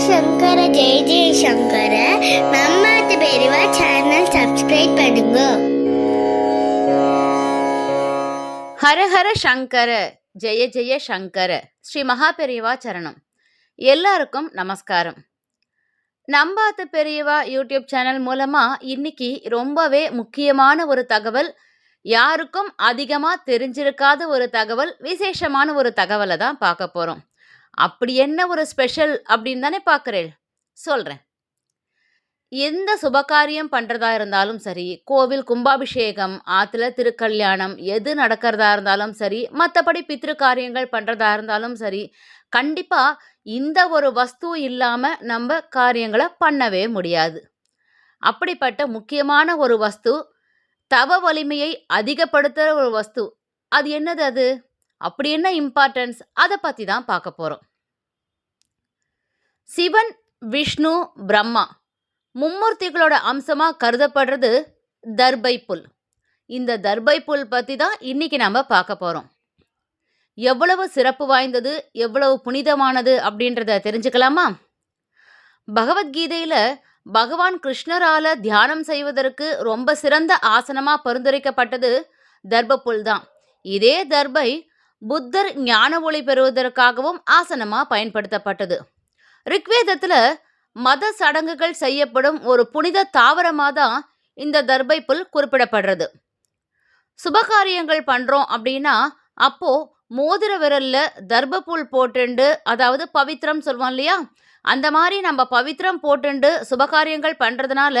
சங்கர ஜெய ஜெய சங்கர நம்மாத்து பெரியவா channel subscribe பண்ணுங்க ஹரஹர சங்கர ஜெய ஜெய சங்கர ஸ்ரீ மகாபெரியவா சரணம் எல்லாருக்கும் நமஸ்காரம் நம்பாத்த பெரியவா யூடியூப் சேனல் மூலமா இன்னைக்கு ரொம்பவே முக்கியமான ஒரு தகவல் யாருக்கும் அதிகமாக தெரிஞ்சிருக்காத ஒரு தகவல் விசேஷமான ஒரு தகவலை தான் பார்க்க போகிறோம் அப்படி என்ன ஒரு ஸ்பெஷல் அப்படின்னு தானே பார்க்குறேன் சொல்கிறேன் எந்த சுபகாரியம் பண்ணுறதா இருந்தாலும் சரி கோவில் கும்பாபிஷேகம் ஆற்றுல திருக்கல்யாணம் எது நடக்கிறதா இருந்தாலும் சரி மற்றபடி பித்ரு காரியங்கள் பண்ணுறதா இருந்தாலும் சரி கண்டிப்பாக இந்த ஒரு வஸ்து இல்லாமல் நம்ம காரியங்களை பண்ணவே முடியாது. அப்படிப்பட்ட முக்கியமான ஒரு வஸ்து தவ வலிமையை அதிகப்படுத்துகிற ஒரு வஸ்து அது என்னது அது? அப்படி என்ன இம்பார்ட்டன்ஸ் அதை பற்றி தான் பார்க்க போகிறோம் சிவன் விஷ்ணு பிரம்மா. மும்மூர்த்திகளோட அம்சமாக கருதப்படுறது தர்பை புல். இந்த தர்பை புல் பற்றி தான் இன்றைக்கி நம்ம பார்க்க போகிறோம் எவ்வளவு சிறப்பு வாய்ந்தது எவ்வளவு புனிதமானது அப்படின்றத தெரிஞ்சுக்கலாமா? பகவத்கீதையில் பகவான் கிருஷ்ணரால் தியானம் செய்வதற்கு ரொம்ப சிறந்த ஆசனமாக பரிந்துரைக்கப்பட்டது தர்பப்புல் தான். இதே தர்பை புத்தர் ஞான ஒளி பெறுவதற்காகவும் ஆசனமாக பயன்படுத்தப்பட்டது. ரிக்வேதத்தில் மத சடங்குகள் செய்யப்படும் ஒரு புனித தாவரமாக தான் இந்த தர்பை புல் குறிப்பிடப்படுறது. சுபகாரியங்கள் பண்ணுறோம் அப்படின்னா அப்போது மோதிர விரலில் தர்ப புல் போட்டுண்டு அதாவது பவித்திரம் சொல்லுவோம் இல்லையா? அந்த மாதிரி நம்ம பவித்திரம் போட்டுண்டு சுபகாரியங்கள் பண்ணுறதுனால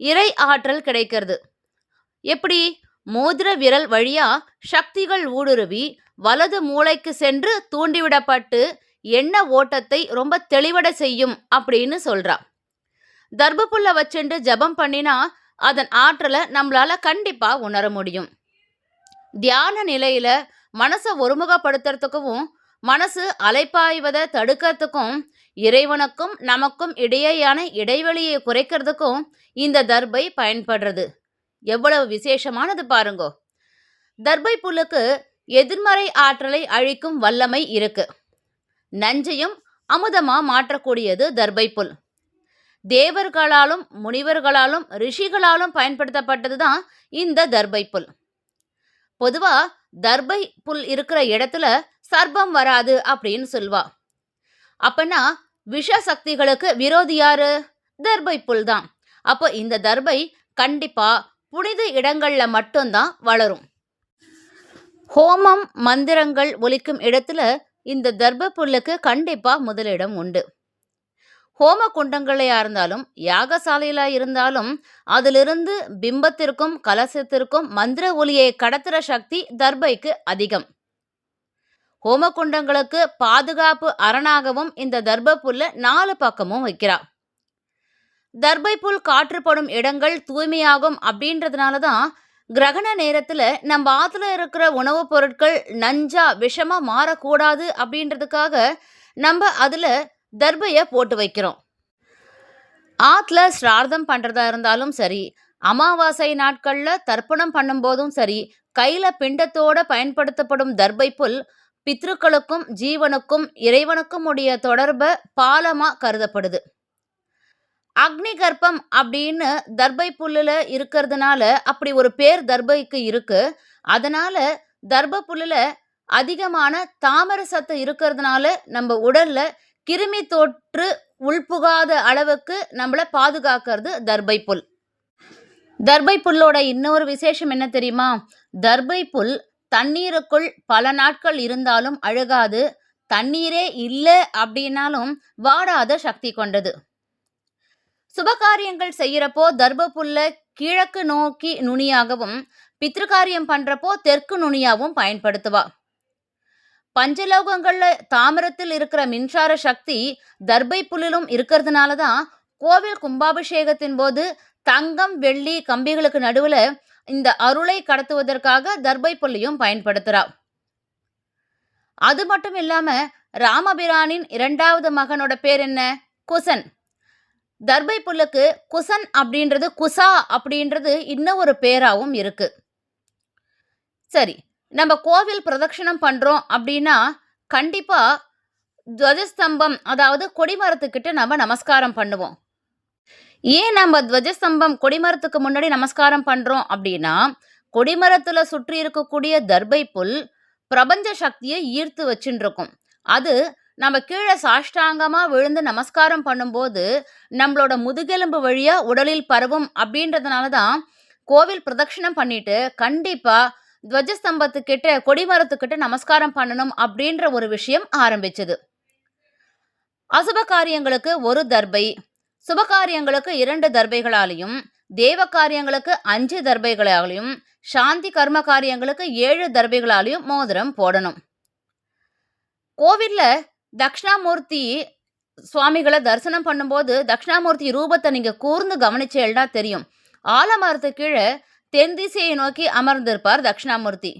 இறை ஆற்றல் கிடைக்கிறது. எப்படி? மோதிர விரல் வழியாக சக்திகள் ஊடுருவி வலது மூளைக்கு சென்று தூண்டிவிடப்பட்டு எண்ண ஓட்டத்தை ரொம்ப தெளிவட செய்யும் அப்படின்னு சொல்றா. தர்பப்புல்ல வச்சுண்டு ஜபம் பண்ணினா அதன் ஆற்றலை நம்மளால கண்டிப்பா உணர முடியும். தியான நிலையில மனசை ஒருமுகப்படுத்துறதுக்கும் மனசு அலைப்பாய்வதை தடுக்கிறதுக்கும் இறைவனுக்கும் நமக்கும் இடையேயான இடைவெளியை குறைக்கிறதுக்கும் இந்த தர்பை பயன்படுறது. எவ்வளவு விசேஷமானது பாருங்கோ. தர்பை புல்லுக்கு எதிர்மறை ஆற்றலை அழிக்கும் வல்லமை இருக்குது நஞ்சையும் அமுதமா மாற்றக்கூடியது தர்பை புல். தேவர்களாலும் முனிவர்களாலும் ரிஷிகளாலும் பயன்படுத்தப்பட்டது தான் இந்த தர்பை புல். பொதுவா தர்பை புல் இருக்கிற இடத்துல சர்பம் வராது அப்படின்னு சொல்வா. அப்பனா விஷ சக்திகளுக்கு விரோதி யாரு? தர்பை புல் தான். அப்போ இந்த தர்பை கண்டிப்பா புனித இடங்கள்ல மட்டும்தான் வளரும். ஹோமம் மந்திரங்கள் ஒலிக்கும் இடத்துல இந்த தர்ப புல்லுக்கு கண்டிப்பா முதலிடம் உண்டு. ஹோம குண்டங்களையா இருந்தாலும் யாகசாலையில இருந்தாலும் அதிலிருந்து பிம்பத்திற்கும் கலசத்திற்கும் மந்திர ஒலியை கடத்துற சக்தி தர்பைக்கு அதிகம். ஹோம குண்டங்களுக்கு பாதுகாப்பு அரணாகவும் இந்த தர்ப நாலு பக்கமும் வைக்கிறா. தர்பை புல் காற்றுப்படும் இடங்கள் தூய்மையாகும் அப்படின்றதுனால தான் கிரகண நேரத்தில் நம்ம ஆற்றுல இருக்கிற உணவுப் பொருட்கள் நஞ்சா விஷமாக மாறக்கூடாது அப்படின்றதுக்காக நம்ம அதில் தர்பையை போட்டு வைக்கிறோம். ஆற்றுல ஸ்ரார்த்தம் பண்ணுறதா இருந்தாலும் சரி அமாவாசை நாட்களில் தர்ப்பணம் பண்ணும்போதும் சரி கையில் பிண்டத்தோட பயன்படுத்தப்படும் தர்பை புல் பித்ருக்களுக்கும் ஜீவனுக்கும் இறைவனுக்கும் உடைய தொடர்பை பாலமாக கருதப்படுது. அக்னி கர்ப்பம் அப்படின்னு தர்பை புல்லுல இருக்கிறதுனால அப்படி ஒரு பேர் தர்பைக்கு இருக்கு. அதனால தர்ப புல்லுல அதிகமான தாமர சத்து இருக்கிறதுனால நம்ம உடல்ல கிருமி தொற்று உள்புகாத அளவுக்கு நம்மளை பாதுகாக்கிறது தர்பை புல். தர்பை புல்லோட இன்னொரு விசேஷம் என்ன தெரியுமா? தர்பை புல் தண்ணீருக்குள் பல நாட்கள் இருந்தாலும் அழுகாது. தண்ணீரே இல்லை அப்படின்னாலும் வாடாத சக்தி கொண்டது. சுபகாரியங்கள் செய்யறப்போ தர்ப கிழக்கு நோக்கி நுனியாகவும் பித்ருகாரியம் பண்றப்போ தெற்கு நுனியாகவும் பயன்படுத்துவா. பஞ்சலோகங்கள்ல தாமிரத்தில் இருக்கிற மின்சார சக்தி தர்பை புல்லிலும் இருக்கிறதுனால தான் கோவில் கும்பாபிஷேகத்தின் போது தங்கம் வெள்ளி கம்பிகளுக்கு நடுவில் இந்த அருளை கடத்துவதற்காக தர்பை புல்லையும் பயன்படுத்துகிறா அது மட்டும் இல்லாமல் ராமபிரானின் இரண்டாவது மகனோட பேர் என்ன? குசன். தர்பை புல்லுக்கு குசன் அப்படின்றது குசா அப்படின்றது இன்னும் ஒரு பேராகவும் இருக்கு. சரி நம்ம கோவில் பிரதட்சணம் பண்ணுறோம் அப்படின்னா கண்டிப்பாக துவஜஸ்தம்பம் அதாவது கொடிமரத்துக்கிட்ட நம்ம நமஸ்காரம் பண்ணுவோம். ஏன் நம்ம துவஜஸ்தம்பம் கொடிமரத்துக்கு முன்னாடி நமஸ்காரம் பண்ணுறோம் அப்படின்னா கொடிமரத்தில் சுற்றி இருக்கக்கூடிய தர்பை புல் பிரபஞ்ச சக்தியை ஈர்த்து வச்சுட்டு இருக்கும் அது நம்ம கீழே சாஷ்டாங்கமாக விழுந்து நமஸ்காரம் பண்ணும்போது நம்மளோட முதுகெலும்பு வழியாக உடலில் பரவும் அப்படின்றதுனால தான் கோவில் பிரதட்சணம் பண்ணிட்டு கண்டிப்பாக துவஜஸ்தம்பத்துக்கிட்ட கொடிமரத்துக்கிட்ட நமஸ்காரம் பண்ணணும் அப்படின்ற ஒரு விஷயம் ஆரம்பிச்சது. அசுப காரியங்களுக்கு ஒரு தர்பை சுப காரியங்களுக்கு இரண்டு தர்பைகளாலையும் தேவ காரியங்களுக்கு அஞ்சு தர்பைகளாலையும் சாந்தி கர்ம காரியங்களுக்கு ஏழு தர்பைகளாலையும் மோதிரம் போடணும். கோவிலில் தக்ஷணாமூர்த்தி சுவாமிகளை தரிசனம் பண்ணும்போது தக்ஷணாமூர்த்தி ரூபத்தை நீங்கள் கூர்ந்து கவனிச்சேல்னா தெரியும். ஆலமரத்து கீழே தென் திசையை நோக்கி அமர்ந்திருப்பார் தக்ஷணாமூர்த்தி.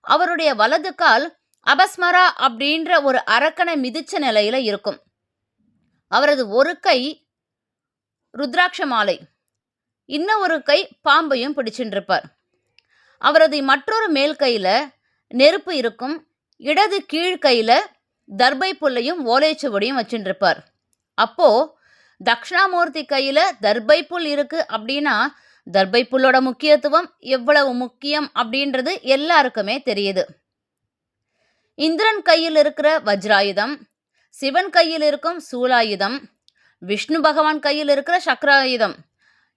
அவருடைய வலது கால் அபஸ்மரா அப்படின்ற ஒரு அரக்கனை மிதிச்ச நிலையில் இருக்கும். அவரது ஒரு கை ருத்ராட்ச மாலை இன்னும் ஒரு கை பாம்பையும் பிடிச்சின்றிருப்பார். அவரது மற்றொரு மேல் கையில் நெருப்பு இருக்கும் இடது கீழ் கையில் தர்பை புல்லையும் ஓலைச்சுவடியும் வச்சுட்டு இருப்பார் அப்போ தக்ஷணாமூர்த்தி கையில் தர்பை புல் இருக்கு அப்படின்னா தர்பை புல்லோட முக்கியத்துவம் எவ்வளவு முக்கியம் அப்படின்றது எல்லாருக்குமே தெரியுது. இந்திரன் கையில் இருக்கிற வஜ்ராயுதம் சிவன் கையில் இருக்கும் சூலாயுதம் விஷ்ணு பகவான் கையில் இருக்கிற சக்கராயுதம்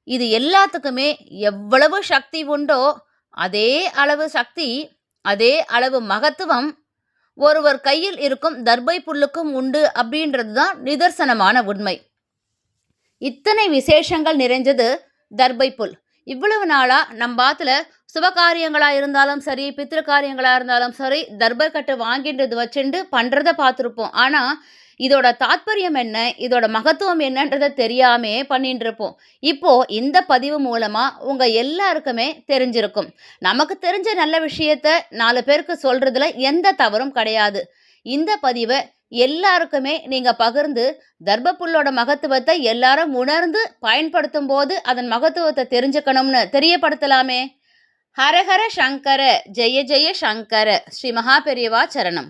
இது எல்லாத்துக்குமே எவ்வளவு சக்தி உண்டோ அதே அளவு சக்தி அதே அளவு மகத்துவம் ஒருவர் கையில் இருக்கும் தர்பை புல்லுக்கும் உண்டு அப்படின்றது தான் நிதர்சனமான உண்மை. இத்தனை விசேஷங்கள் நிறைஞ்சது தர்பை புல். இவ்வளவு நாளா நம்ம பாத்துல சுபகாரியங்களா இருந்தாலும் சரி பித்திரு காரியங்களா இருந்தாலும் சரி தர்பை கட்டு வாங்கின்றது வச்சுண்டு பண்றத பார்த்துருப்போம். ஆனா இதோட தாத்பரியம் என்ன? இதோட மகத்துவம் என்னன்றதை தெரியாமே பண்ணிட்டு இருப்போம் இப்போ இந்த பதிவு மூலமா உங்க எல்லாருக்குமே தெரிஞ்சிருக்கும். நமக்கு தெரிஞ்ச நல்ல விஷயத்த நாலு பேருக்கு சொல்றதுல எந்த தவறும் கிடையாது. இந்த பதிவை எல்லாருக்குமே நீங்க பகிர்ந்து தர்பப்புல்லோட மகத்துவத்தை எல்லாரும் உணர்ந்து பயன்படுத்தும் போது அதன் மகத்துவத்தை தெரிஞ்சுக்கணும்னு தெரியப்படுத்தலாமே. ஹரஹர சங்கர ஜெய ஜெய சங்கர ஸ்ரீ மகாபெரியவா சரணம்.